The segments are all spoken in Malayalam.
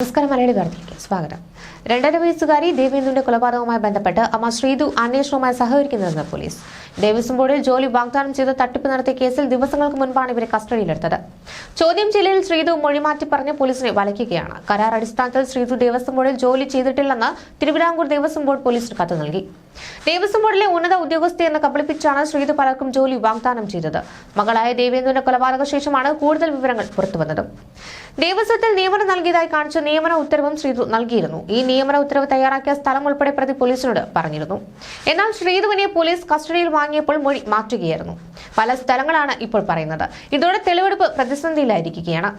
നമസ്കാരം മലയാളി വാർത്തയിലേക്ക് സ്വാഗതം. രണ്ടര വയസ്സുകാരി ദേവേന്ദുവിന്റെ കൊലപാതകവുമായി ബന്ധപ്പെട്ട് അമ്മ ശ്രീതു അന്വേഷണവുമായി സഹകരിക്കുന്നതെന്ന് പോലീസ്. ദേവസ്വം ബോർഡിൽ ജോലി വാഗ്ദാനം ചെയ്ത് തട്ടിപ്പ് നടത്തിയ കേസിൽ ദിവസങ്ങൾക്ക് മുൻപാണ് ഇവരെ കസ്റ്റഡിയിലെടുത്തത്. ചോദ്യം ചെയ്യലിൽ ശ്രീതു മൊഴിമാറ്റി പറഞ്ഞ് പോലീസിനെ വലയ്ക്കുകയാണ്. കരാർ അടിസ്ഥാനത്തിൽ ശ്രീതു ദേവസ്വം ബോർഡിൽ ജോലി ചെയ്തിട്ടില്ലെന്ന് തിരുവിതാംകൂർ ദേവസ്വം ബോർഡ് പോലീസിന് കത്ത് നൽകി. ദേവസ്വം ബോർഡിലെ ഉന്നത ഉദ്യോഗസ്ഥയെന്ന് കബളിപ്പിച്ചാണ് ശ്രീതു പലർക്കും ജോലി വാഗ്ദാനം ചെയ്തത്. മകളായ ദേവേന്ദ്രന്റെ കൊലപാതക ശേഷമാണ് കൂടുതൽ വിവരങ്ങൾ പുറത്തുവന്നത്. ദേവസ്വത്തിൽ നിയമനം നൽകിയതായി കാണിച്ച നിയമന ഉത്തരവും ശ്രീതു നൽകിയിരുന്നു. ഈ നിയമന ഉത്തരവ് തയ്യാറാക്കിയ സ്ഥലം ഉൾപ്പെടെ പ്രതി പോലീസിനോട് പറഞ്ഞിരുന്നു. എന്നാൽ ശ്രീതുവിനെ പോലീസ് കസ്റ്റഡിയിൽ വാങ്ങിയപ്പോൾ മൊഴി മാറ്റുകയായിരുന്നു. പല സ്ഥലങ്ങളാണ് ഇപ്പോൾ പറയുന്നത്. ഇതോടെ തെളിവെടുപ്പ് പ്രതിസന്ധിയിലായിരിക്കുകയാണ്.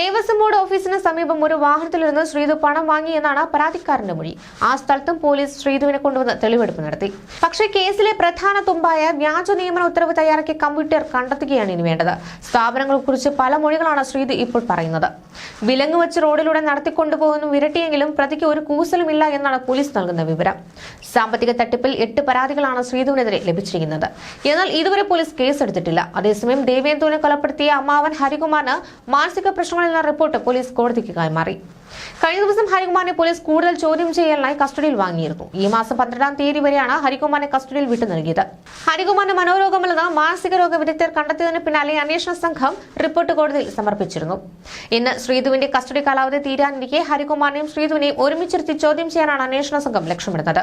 ദേവസ്വം ബോർഡ് ഓഫീസിന് സമീപം ഒരു വാഹനത്തിൽ വാഹനത്തിലിരുന്ന് ശ്രീതു പണം വാങ്ങി എന്നാണ് പരാതിക്കാരന്റെ മൊഴി. ആ സ്ഥലത്തും പോലീസ് ശ്രീതുവിനെ കൊണ്ടുവന്ന് തെളിവെടുപ്പ് നടത്തി. പക്ഷേ കേസിലെ പ്രധാന തുമ്പായ വ്യാജ നിയമന ഉത്തരവ് തയ്യാറാക്കിയ കമ്പ്യൂട്ടർ കണ്ടെത്തുകയാണ് ഇനി വേണ്ടത്. സ്ഥാപനങ്ങളെക്കുറിച്ച് പല മൊഴികളാണ് ശ്രീതി ഇപ്പോൾ പറയുന്നത്. വിലങ്ങ് വെച്ച് റോഡിലൂടെ നടത്തിക്കൊണ്ടുപോകുന്നു വിരട്ടിയെങ്കിലും പ്രതിക്ക് ഒരു കൂസലുമില്ല എന്നാണ് പോലീസ് നൽകുന്ന വിവരം. സാമ്പത്തിക തട്ടിപ്പിൽ എട്ട് പരാതികളാണ് ശ്രീധുവിനെതിരെ ലഭിച്ചിരിക്കുന്നത്. എന്നാൽ ഇതുവരെ പോലീസ് കേസെടുത്തിട്ടില്ല. അതേസമയം ദേവേന്ദുവിനെ കൊലപ്പെടുത്തിയ അമ്മാവൻ ഹരികുമാറിന് മാനസിക പ്രശ്നങ്ങളെന്ന റിപ്പോർട്ട് പോലീസ് കോടതിക്ക് കൈമാറി. കഴിഞ്ഞ ദിവസം ഹരികുമാറിനെ പോലീസ് കൂടുതൽ ചോദ്യം ചെയ്യലിനായി കസ്റ്റഡിയിൽ വാങ്ങിയിരുന്നു. ഈ മാസം പന്ത്രണ്ടാം തീയതി വരെയാണ് ഹരികുമാറിനെ കസ്റ്റഡിയിൽ വിട്ടു നൽകിയത്. ഹരികുമാറിന് മനോരോഗമുള്ളത് മാനസിക രോഗ വിദഗ്ധർ കണ്ടെത്തിയതിന് പിന്നാലെ അന്വേഷണ സംഘം റിപ്പോർട്ട് കോടതിയിൽ സമർപ്പിച്ചിരുന്നു. ഇന്ന് ശ്രീധുവിന്റെ കസ്റ്റഡി കാലാവധി തീരാനിരിക്കെ ഹരികുമാറിനെയും ശ്രീധുവിനെയും ഒരുമിച്ചിരുത്തി ചോദ്യം ചെയ്യാനാണ് അന്വേഷണ സംഘം ലക്ഷ്യമിടുന്നത്.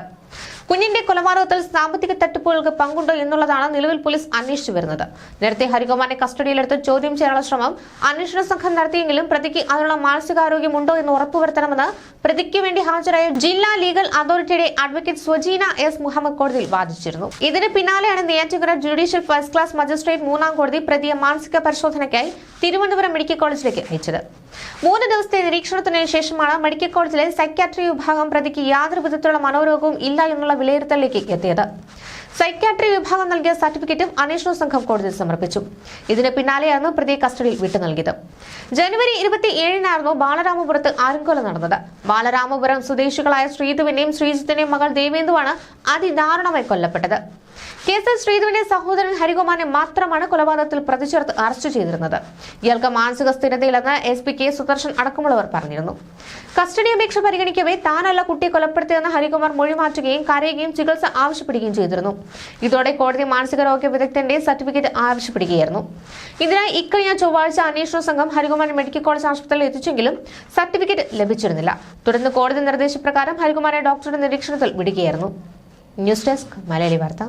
കുഞ്ഞിന്റെ കൊലപാതകത്തിൽ സാമ്പത്തിക തട്ടിപ്പുകൾക്ക് പങ്കുണ്ടോ എന്നുള്ളതാണ് നിലവിൽ പോലീസ് അന്വേഷിച്ചു വരുന്നത്. നേരത്തെ ഹരികുമാറിനെ കസ്റ്റഡിയിലെടുത്ത് ചോദ്യം ചെയ്യാനുള്ള ശ്രമം അന്വേഷണ സംഘം നടത്തിയെങ്കിലും പ്രതിക്ക് അതിനുള്ള മാനസികാരോഗ്യമുണ്ടോ എന്ന് ഉറപ്പുവരുത്തണമെന്ന് പ്രതിക്ക് വേണ്ടി ഹാജരായ ജില്ലാ ലീഗൽ അതോറിറ്റിയുടെ അഡ്വക്കേറ്റ് സ്വജീന എസ് മുഹമ്മദ് കോടതിയിൽ വാദിച്ചിരുന്നു. ഇതിന് പിന്നാലെയാണ് Neyyattinkara judicial first class magistrate മൂന്നാം കോടതി പ്രതിയെ മാനസിക പരിശോധനയ്ക്കായി തിരുവനന്തപുരം മെഡിക്കൽ കോളേജിലേക്ക് അയച്ചത്. മൂന്ന് ദിവസത്തെ നിരീക്ഷണത്തിന് ശേഷമാണ് മെഡിക്കൽ കോളേജിലെ സൈക്യാട്രി വിഭാഗം പ്രതിക്ക് യാതൊരു വിധത്തിലുള്ള മനോരോഗവും ഇല്ല എന്നുള്ള വിലയിരുത്തലിലേക്ക് എത്തിയത്. സൈക്യാട്രി വിഭാഗം നൽകിയ സർട്ടിഫിക്കറ്റും അന്വേഷണ സംഘം കോടതിയിൽ സമർപ്പിച്ചു. ഇതിന് പിന്നാലെയായിരുന്നു പ്രതിയെ കസ്റ്റഡിയിൽ വിട്ടു നൽകിയത്. ജനുവരി ഇരുപത്തി ഏഴിനായിരുന്നു ബാലരാമപുരത്ത് ആരുംകൊല നടന്നത്. ബാലരാമപുരം സ്വദേശികളായ ശ്രീധുവിന്റെയും ശ്രീജിത്തിന്റെയും മകൾ ദേവേന്ദുവാണ് അതിദാരുണമായി കൊല്ലപ്പെട്ടത്. കേസിൽ ശ്രീധുവിന്റെ സഹോദരൻ ഹരികുമാറിനെ മാത്രമാണ് കൊലപാതകത്തിൽ പ്രതിചേർത്ത് അറസ്റ്റ് ചെയ്തിരുന്നത്. ഇയാൾക്ക് മാനസിക സ്ഥിരതയില്ലെന്ന് എസ് പി കെ സുദർശൻ അടക്കമുള്ളവർ പറഞ്ഞിരുന്നു. കസ്റ്റഡി അപേക്ഷ പരിഗണിക്കവേ താനല്ല കുട്ടിയെ കൊലപ്പെടുത്തിയെന്ന് ഹരികുമാർ മൊഴി മാറ്റുകയും കരയുകയും ചികിത്സ ആവശ്യപ്പെടുകയും ചെയ്തിരുന്നു. ഇതോടെ കോടതി മാനസികരോഗ്യ വിദഗ്ധന്റെ സർട്ടിഫിക്കറ്റ് ആവശ്യപ്പെടുകയായിരുന്നു. ഇതിനായി ഇക്കഴിഞ്ഞ ചൊവ്വാഴ്ച അന്വേഷണ സംഘം ഹരികുമാർ മെഡിക്കൽ കോളേജ് ആശുപത്രിയിൽ എത്തിച്ചെങ്കിലും സർട്ടിഫിക്കറ്റ് ലഭിച്ചിരുന്നില്ല. തുടർന്ന് കോടതി നിർദ്ദേശപ്രകാരം ഹരികുമാരെ ഡോക്ടറുടെ നിരീക്ഷണത്തിൽ വിടുകയായിരുന്നു. ന്യൂസ് ഡെസ്ക് മലയാളി വാർത്ത.